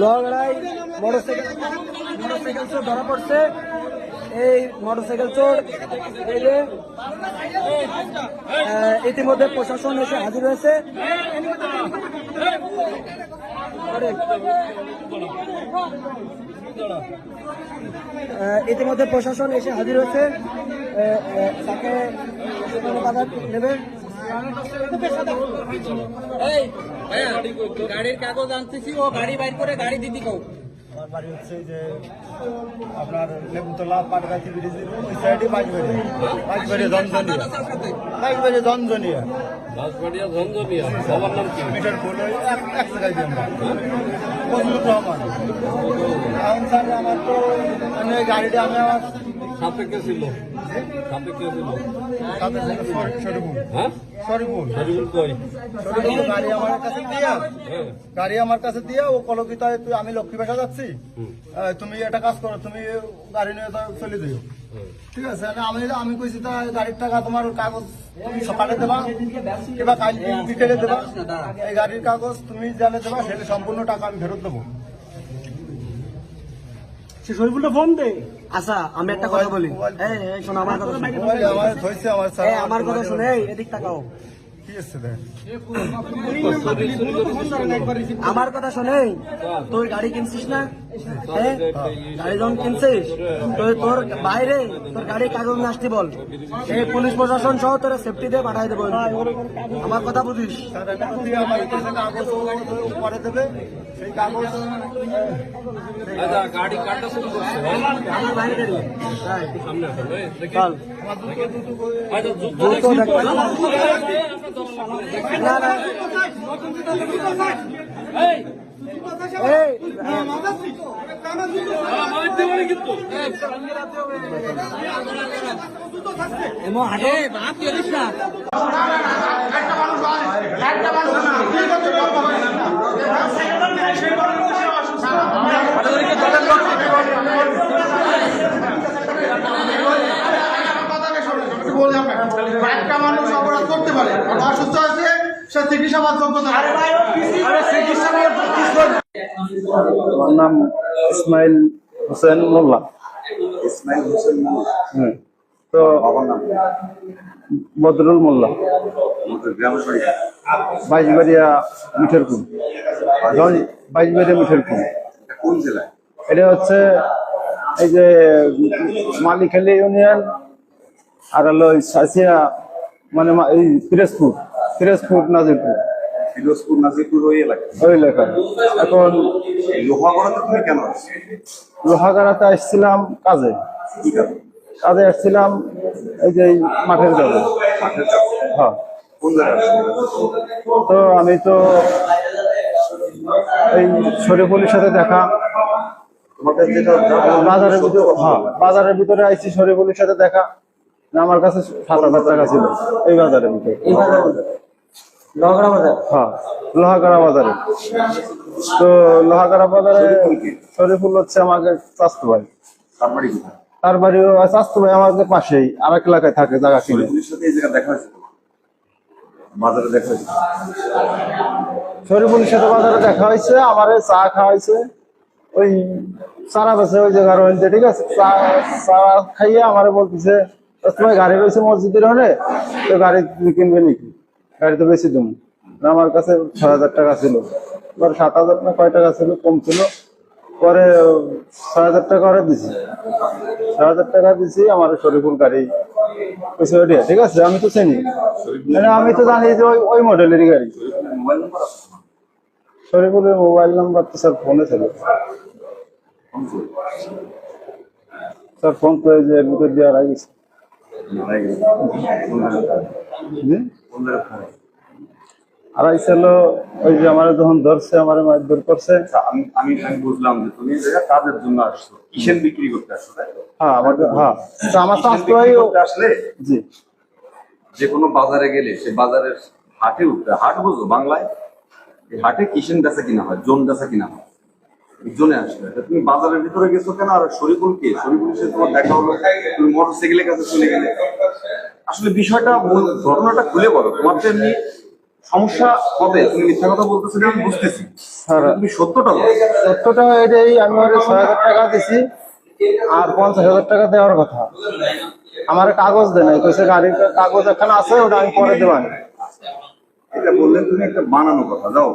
লোহাগড়ায় motorcycle motorcycle চোর ধরা পড়ছে। এই মোটরসাইকেল চোর এই যে ইতিমধ্যে প্রশাসন এসে হাজির হয়েছে। ইতিমধ্যে প্রশাসন এসে হাজির হয়েছে। তাকে বাধা নেবে। গাড়ির কাগজ আনতেছি ও গাড়ি বাইর করে গাড়ি দিদি আমার বাড়ি হচ্ছে যে আপনার লেবুতলা পাটগাছি ব্রিজের ওই সাইডে বাজবাড়ি বাজবাড়ি ধনজনিয়া বাজবাড়ি ধনজনিয়া বাঁশবাড়িয়া ঝঞ্ঝনিয়া বাবার নাম কি? মিটার ফুল এক এক জায়গায় দিয়ে আমরা। ফজলুর রহমান এখন স্যার আমার তো মানে গাড়িটা আমি আমার সাথে ছিল। হ্যাঁ? গাড়ি আমার কাছে দিয়া। হ্যাঁ। গাড়ি আমার কাছে দিয়া ও কলকিতায় তুই আমি লক্ষ্মী বাসা যাচ্ছি। তুমি একটা কাজ করো তুমি গাড়ি নিয়ে তো চলে দিও ঠিক আছে আমি আমি কইছি তা গাড়ির টাকা তোমার কাগজ তুমি সকালে দেবা কিংবা কাল বিকেলে দেবা। এই গাড়ির কাগজ তুমি জানে দেবা সেটা সম্পূর্ণ টাকা আমি ফেরত দেবো। সে শরীফুলটা ফোন দে। আচ্ছা আমি একটা কথা বলি। এই শোনো আমার কথা শোনো। আমার কথা শুনে এদিক তাকাও। আমার কথা শোনে তোর গাড়ি কিনছিস না? গাড়ি যখন কিনছিস? তোর বাইরে তোর গাড়ি কাগজ না বল। এই পুলিশ প্রশাসন সহ তোর সেফটি দিয়ে পাঠাই দেবো। আমার কথা বুঝিস? আচ্ছা হ্যাঁ? হ্যাঁ, না না। একটা মানুষ অপরাধ করতে পারে অসুস্থ আছে সে চিকিৎসা পাওয়ার যোগ্যতা আমার নাম ইসমাইল হোসেন মোল্লা। ইসমাইল হোসেন হুম। তো বদরুল মোল্লা। বাইশবাড়িয়া মিঠেরপুর বাইশবাড়িয়া। মিঠেরপুর কোন জেলায়? এটা হচ্ছে এই যে মালিখালি ইউনিয়ন আর হলো সাসিয়া মানে এই পিরোজপুর পিরোজপুর নাজিরপুর। ফিরোজপুর নাজিরপুর ওই এলাকায়? ওই এলাকা এখন লোহাগড়াতে তুমি কেন আসছো? লোহাগাড়াতে আসছিলাম কাজে। কি কাজে? আসছিলাম এই যে এই মাঠের কাজে। মাঠের কাছে হ্যাঁ? তো আমি তো এই শরীফুলের সাথে দেখা। বাজারের ভিতরে হ্যাঁ বাজারের ভিতরে আইছি শরীফুলের সাথে দেখা। আমার কাছে সাত হাজার টাকা ছিল। এই বাজারের ভিতরে? হ্যাঁ লোহাগাড়া বাজারে। তো লোহাগাড়া বাজারে শরীফুল হচ্ছে আমাকে স্বাস্থ্য ভাই তার বাড়ি কোথায়? তার বাড়ি স্বাস্থ্য ভাই আমাদের পাশেই আর এক এলাকায় থাকে জায়গা কিনে। শরীফুলের সাথে দেখা হয়েছে বাজারে দেখা হয়েছে? শরীফুলের সাথে বাজারে দেখা হয়েছে আমার চা খাওয়াইছে। ওই সারা বেছে ওই জায়গা রয়েছে ঠিক আছে? চা চা খাইয়ে আমারে বলতেছে তোমার গাড়ি রয়েছে মসজিদের হলে তো গাড়ি কিনবে নাকি? গাড়ি তো বেশি দাম। আমার কাছে ছয় হাজার টাকা ছিল। এবার সাত হাজার না কয় টাকা ছিল, কম ছিল। পরে, ছয় হাজার টাকা ওরা দিছি। ছয় হাজার টাকা দিছি, আমার শরীফুল গাড়ি ঠিক আছে, আমি তো চিনি। মানে আমি তো জানি যে ওই মডেলেরই গাড়ি। শরীফুলের মোবাইল নাম্বার তো স্যার ফোনে ছিল। স্যার ফোন তো এর ভিতর দিয়ে আর গেছে। ছিল ওই যে আমার যখন ধরছে আমার মারধর করছে। আমি আমি আমি বুঝলাম যে তুমি কাজের জন্য আসছো। কিসেন বিক্রি করতে আসছো তাই তো? হ্যাঁ আমাকে হ্যাঁ। তো আমার আসলে? জি। যে কোনো বাজারে গেলে সে বাজারের হাটে উঠতে হাট বুঝো বাংলায়? এই হাটে কিসেন বেচা কিনা হয় জোন বেচা কিনা হয়? জোনে আসলে। তা তুমি বাজারের ভিতরে গেছো কেন? আর শরীফুল কে? শরীফুল সে তোমার দেখা হলো। তুমি মোটর সাইকেলের কাছে চলে গেলে। আসলে বিষয়টা ঘটনাটা খুলে বলো। তোমার তো এমনি সমস্যা হবে তুমি মিথ্যা কথা বলতেছো আমি বুঝতেছি। তুমি সত্যটা বলো। সত্যটা এটাই আমি ওর ছয় হাজার টাকা দিছি আর পঞ্চাশ হাজার টাকা দেওয়ার কথা। আমার কাগজ দেয় নাই কইছে গাড়ির কাগজ এখানে আছে ওটা আমি পরে দেবানি এটা বললেন তুমি একটা বানানো কথা যাও।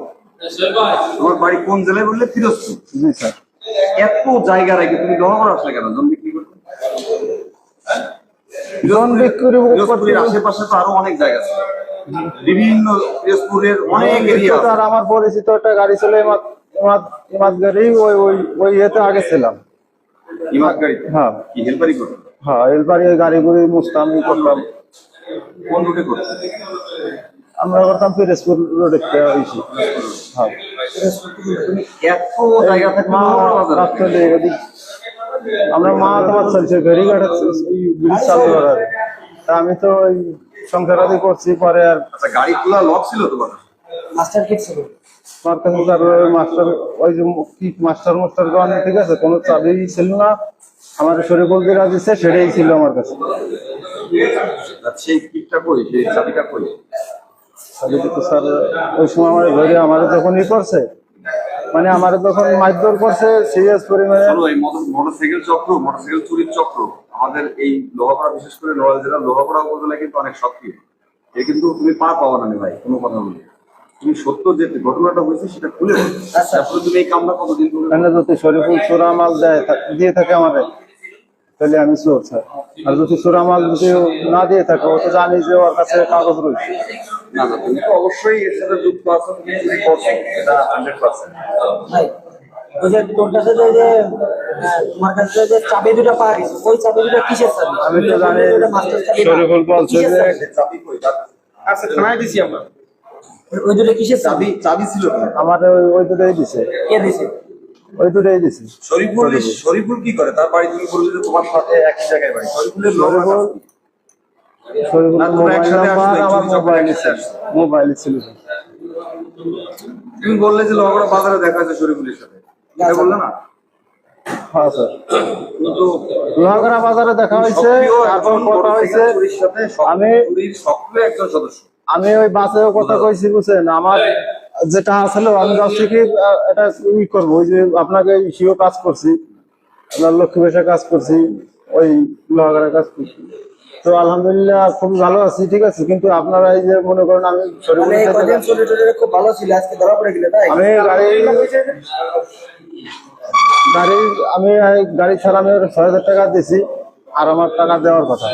তোমার বাড়ি কোন জেলায় বললে? ফিরোজপুর। জি স্যার। এত জায়গা রেখে তুমি দহর আসলে কেন? জন বিক্রি করতে জন বিক্রি ফিরোজপুরের আশেপাশে তো আরও অনেক জায়গা আছে। বিভিন্ন ফিরোজপুরের অনেক এরিয়া আর আমার পরিচিত একটা গাড়ি ছিল ইমাদ ইমাদ ইমাদ গাড়ি ওই ওই ওই ইয়েতে আগে ছিলাম। ইমাদ গাড়িতে হ্যাঁ। কি হেলপারি করতে? হ্যাঁ এলবারে ওই গাড়িগুলি মুছতাম ই করতাম। কোন রুটে করতে? আমরা করতাম পিরোজপুর রোডে হয়েছি হ্যাঁ। এত জায়গা থেকে আমরা মা তোমার চলছে ফেরিঘাটে ব্রিজ চালু করার। তা আমি তো ওই সংসারাদি করছি পরে আর আচ্ছা গাড়ি খোলা লক ছিল তোমার? মাস্টার কিট ছিল। আমার কাছে মাস্টার ওই যে কি মাস্টার মাস্টার গান ঠিক আছে? কোনো চাবি ছিল না। আমার শরীফুল দিরা দিচ্ছে সেটাই ছিল আমার কাছে। সেই কিটটা কই? সেই চাবিটা কই? চাবি তো স্যার ওই সময় আমার ধরে আমার যখন ই করছে মানে আমার যখন মারধর করছে সিরিয়াস পরিমাণে। চলো এই মোটরসাইকেল চক্র মোটরসাইকেল চুরির চক্র। আমাদের এই লোহাপাড়া বিশেষ করে নোয়াল জেলার লোহাপাড়া উপজেলা কিন্তু অনেক সক্রিয়। এ কিন্তু তুমি পা পাওয়া না ভাই কোনো কথা বলি তুমি সত্য যে ঘটনাটা হয়েছে সেটা খুলে বলো। তারপরে তুমি এই কামটা কতদিন করে এখানে যদি শরীফুল সুরামাল মাল দেয় দিয়ে থাকে আমাদের। তাহলে আমি চোর স্যার আর যদি চোরা মাল যদি না দিয়ে থাকে ও তো জানি যে ওর কাছে কাগজ রয়েছে। না না তুমি তো অবশ্যই এর সাথে যুক্ত আছো তুমি করছ এটা হান্ড্রেড পার্সেন্ট ওই যে তোর কাছে যে যে, তোমার কাছে যে চাবি দুটো পাওয়া গেছে ওই চাবি দুটো কিসের চাবি? আমি তো জানি ওটা মাস্টার চাবি না। শরীফুল বলছে যে চাবি? চাবি কই? আচ্ছা থানায় দিছি আমরা। ওই দুটো কিসের চাবি? চাবি ছিল না আমার ওই ওই দুটোই দিছে। কে দিছে? ওই দুটোই দিছে। শরীফুল শরীফুল কি করে? তার বাড়ি তুমি বললে তোমার সাথে একই জায়গায় বাড়ি। শরীফুলের শরীফুল মোবাইল নাম্বার আমার মোবাইল ছিল। মোবাইল ছিল। তুমি বললে যে লোহাপাড়া বাজারে দেখা হয়েছে শরীফুলের সাথে। এটা বললে না? হ্যাঁ স্যার। লোহাগড়া বাজারে দেখা হয়েছে তারপর কথা হয়েছে। আমি- চুরির সক্রিয় একজন সদস্য। আমি ওই বাসেও কথা কইছি বুঝছেন? আমার যেটা আসলে আমি ভাবছি কি আহ, এটা ই করব ওই যে আপনাকে সিও কাজ করছি আপনার লক্ষ্মী পেশা কাজ করছি ওই লোহাগড়ার কাজ করছি। তো আলহামদুলিল্লাহ খুব ভালো আছি ঠিক আছে কিন্তু আপনারা এই যে মনে করেন আমি মানে শরীফুলের এই সাথে- কদিন চলে টলে খুব ভালো ছিল আজকে ধরা পড়ে গেলে তাই? আমি গাড়ি গাড়ি আমি গাড়ি ছাড়া আমি ছয় হাজার টাকা দিছি আর আমার টাকা দেওয়ার কথা।